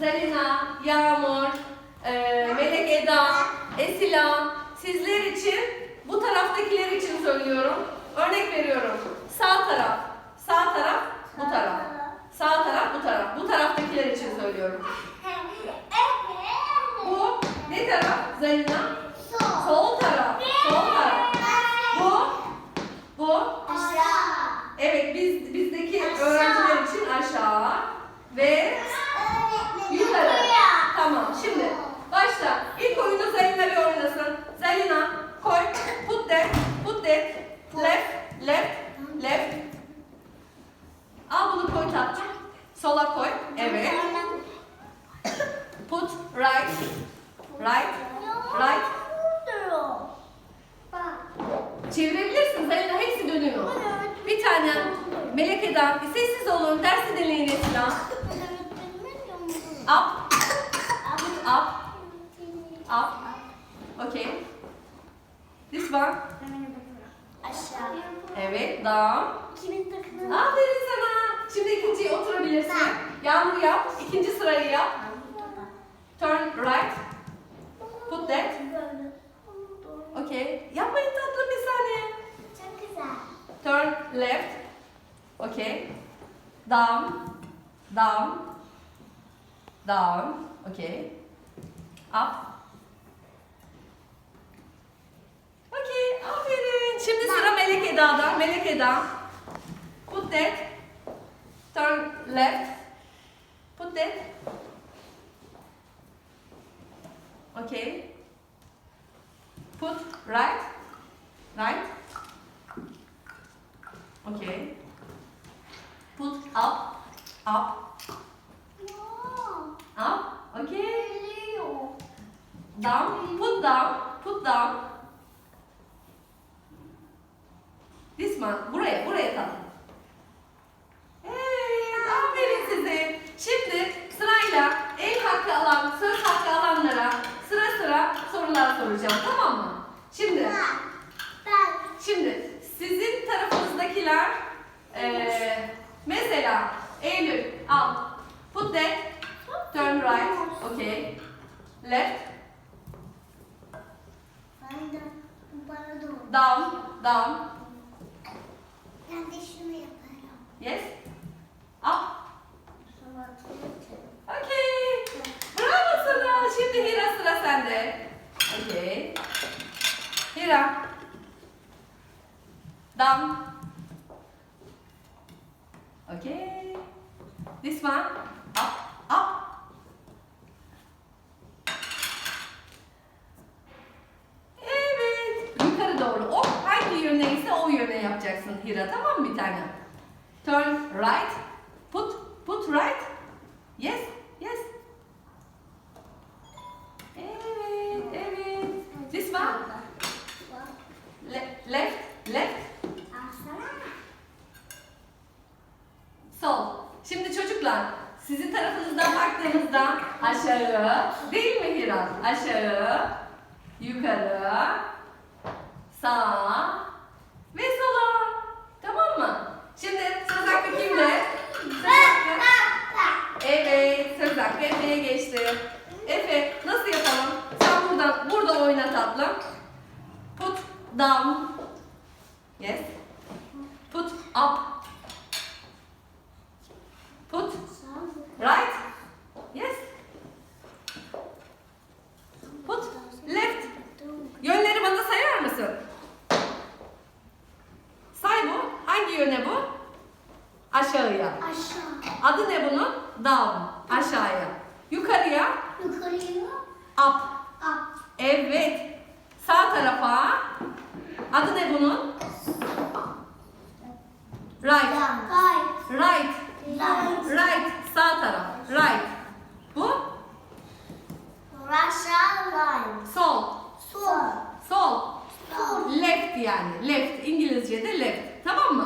Zarina, Yağmur, e, Melek Eda, Esila sizler için bu taraftakiler için söylüyorum. Örnek veriyorum. Sağ taraf, sağ taraf, bu taraf. Sağ taraf, bu taraf. Bu taraftakiler için söylüyorum. Bu ne taraf Zarina? Sol taraf, sol taraf. Bu, bu Evet biz bizdeki Aşağı. öğrenciler için aşağı ve yukarı. Tamam şimdi başla. İlk oyunu Zalina bir oynasın. Zalina koy. Put that. Put that. Left. Left. Left. Al bunu koy tatlım. Sola koy. Evet. Put right. Right. Right. Çevirebilirsin Zalina. Hepsi dönüyor. Bir tane Melek Eda. Sessiz olun. Dersi dinleyin Esra. Up. Up. Up. Okay. This one. Aşağı. Evet. Down. Kimin takımı? Aferin sana. Şimdi ikinciye oturabilirsin. Yağmur yap. İkinci sırayı yap. Turn right. Put that. Okay. Yapmayın tatlım bir saniye. Çok güzel. Turn left. Okay. Down. Down. Down. Okay. Up. Eda'da. Melek Eda. Put that. Turn left. Put that. Okay. Put right. Right. Okay. Put up, up, up. Okay. Down, put down, put down. This one, buraya, buraya tatlım. Evet, aferin size. Şimdi sırayla el hakkı alan, söz hakkı alanlara sıra sıra sorular soracağım, tamam mı? Şimdi, Ben. Şimdi sizin tarafınızdakiler eee mesela Eylül al. Put that. Turn right. Okay. Left. Down. Down. Ben de şunu yaparım. Yes. Up. Okay. Bravo sana. Şimdi Hira sıra sende. Okay. Hira. Down. Okay. This one. Yapacaksın Hira. Tamam mı bir tane? Turn right. Put. Put right. Yes. Yes. Evet. Evet. This one. Le- left. Left. Sol. Şimdi çocuklar sizin tarafınızdan baktığımızda aşağı değil mi Hira? Aşağı, yukarı, sağa ve sola. Tamam mı? Şimdi söz hakkı kimde? Söz hakkı. Evet, söz hakkı Efe'ye geçti. Efe nasıl yapalım? Sen buradan, burada oyna tatlım. Put down. Yes. Put up. Put right. Yes. Put left. Yönleri bana sayar mısın? Say bu. Hangi yöne bu? Aşağıya. Aşağı. Adı ne bunun? Down. Aşağıya. Yukarıya. Yukarıya. Up. Up. Evet. Sağ tarafa. Adı ne bunun? Right. Right. Right. Right. Right. Sağ taraf. Right. Bu? Russia line. Sol. Sol. Sol. Sol. Left yani. Left. İngilizce'de left. Tamam mı?